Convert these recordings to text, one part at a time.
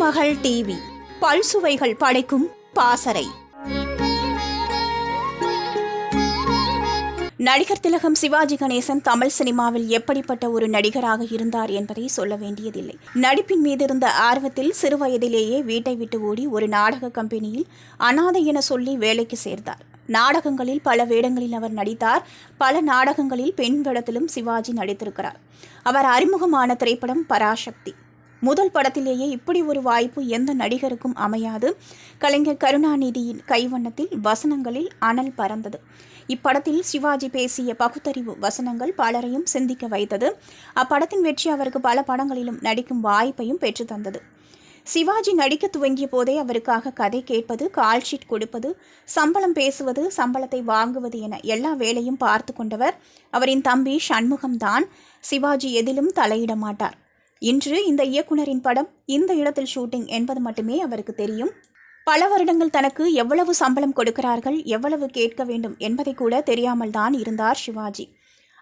மகள் டிவி. பல்சுவைகள் படைக்கும் பாசறை. நடிகர் திலகம் சிவாஜி கணேசன் தமிழ் சினிமாவில் எப்படிப்பட்ட ஒரு நடிகராக இருந்தார் என்பதை சொல்ல வேண்டியதில்லை. நடிப்பின் மீது இருந்த ஆர்வத்தில் சிறுவயதிலேயே வீட்டை விட்டு ஓடி ஒரு நாடக கம்பெனியில் அனாதை என சொல்லி வேலைக்கு சேர்ந்தார். நாடகங்களில் பல வேடங்களில் அவர் நடித்தார். பல நாடகங்களில் பெண் வேடத்திலும் சிவாஜி நடித்திருக்கிறார். அவர் அறிமுகமான திரைப்படம் பராசக்தி. முதல் படத்திலேயே இப்படி ஒரு வாய்ப்பு எந்த நடிகருக்கும் அமையாது. கலைஞர் கருணாநிதியின் கைவண்ணத்தில் வசனங்களில் அனல் பறந்தது. இப்படத்தில் சிவாஜி பேசிய பகுத்தறிவு வசனங்கள் பலரையும் சிந்திக்க வைத்தது. அப்படத்தின் வெற்றி அவருக்கு பல படங்களிலும் நடிக்கும் வாய்ப்பையும் பெற்று தந்தது. சிவாஜி நடிக்க துவங்கிய போதே அவருக்காக கதை கேட்பது கால்ஷீட் கொடுப்பது சம்பளம் பேசுவது சம்பளத்தை வாங்குவது என எல்லா வேலையும் பார்த்து கொண்டவர். அவரின் தம்பி சண்முகம்தான். சிவாஜி எதிலும் தலையிட மாட்டார். இன்று இந்த இயக்குனரின் படம் இந்த இடத்தில் ஷூட்டிங் என்பது மட்டுமே அவருக்கு தெரியும். பல வருடங்கள் தனக்கு எவ்வளவு சம்பளம் கொடுக்கிறார்கள் எவ்வளவு கேட்க வேண்டும் என்பதை கூட தெரியாமல் தான் இருந்தார் சிவாஜி.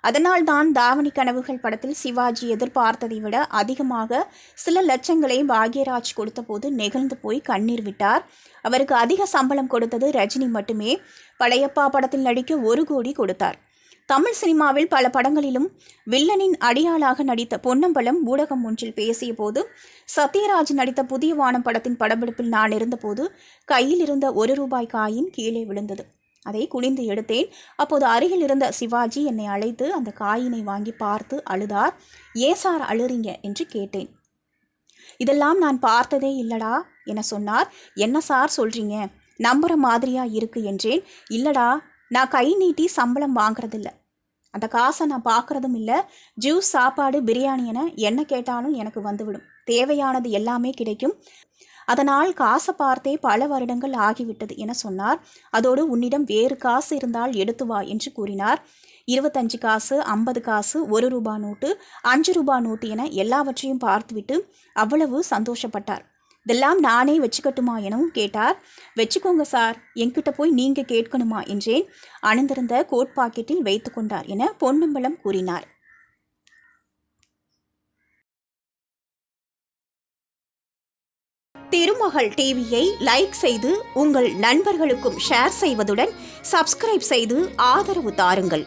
அதனால்தான் தாவணி கனவுகள் படத்தில் சிவாஜி எதிர்பார்த்ததை விட அதிகமாக சில லட்சங்களை பாக்யராஜ் கொடுத்தபோது நெகிழ்ந்து போய் கண்ணீர் விட்டார். அவருக்கு அதிக சம்பளம் கொடுத்தது ரஜினி மட்டுமே. பழையப்பா படத்தில் நடிக்க ஒரு கோடி கொடுத்தார். தமிழ் சினிமாவில் பல படங்களிலும் வில்லனின் அடியாளாக நடித்த பொன்னம்பலம் ஊடகம் ஒன்றில் பேசிய போது சத்யராஜ் நடித்த புதிய வானம் படத்தின் படப்பிடிப்பில் நான் இருந்தபோது கையில் இருந்த ஒரு ரூபாய் காயின் கீழே விழுந்தது. அதை குனிந்து எடுத்தேன். அப்போது அருகில் இருந்த சிவாஜி என்னை அழைத்து அந்த காயினை வாங்கி பார்த்து அழுதார் ஏன் சார் அழுறீங்க? என்று கேட்டேன். இதெல்லாம் நான் பார்த்ததே இல்லடா என சொன்னார். என்ன சார் சொல்றீங்க? நம்புற மாதிரியா இருக்கு? என்றேன். இல்லடா நான் கை நீட்டி சம்பளம் வாங்குறதில்ல. அந்த காசை நான் பார்க்குறதும் இல்லை. ஜூஸ் சாப்பாடு பிரியாணி என என்ன கேட்டாலும் எனக்கு வந்துவிடும். தேவையானது எல்லாமே கிடைக்கும். அதனால் காசை பார்த்தே பல வருடங்கள் ஆகிவிட்டது என சொன்னார். அதோடு உன்னிடம் வேறு காசு இருந்தால் எடுத்து வா என்று கூறினார். இருபத்தஞ்சு காசு ஐம்பது காசு ஒரு ரூபா நோட்டு அஞ்சு ரூபா நோட்டு என எல்லாவற்றையும் பார்த்துவிட்டு அவ்வளவு சந்தோஷப்பட்டார். இதெல்லாம் நானே வச்சுக்கட்டுமா எனவும் கேட்டார். வச்சுக்கோங்க சார் என்கிட்ட போய் நீங்கள் கேட்கணுமா? என்றேன். அணிந்திருந்த கோட் பாக்கெட்டில் வைத்து கொண்டார் என பொன்னம்பலம் கூறினார். திருமகள் டிவியை லைக் செய்து உங்கள் நண்பர்களுக்கும் ஷேர் செய்வதுடன் சப்ஸ்கிரைப் செய்து ஆதரவு தாருங்கள்.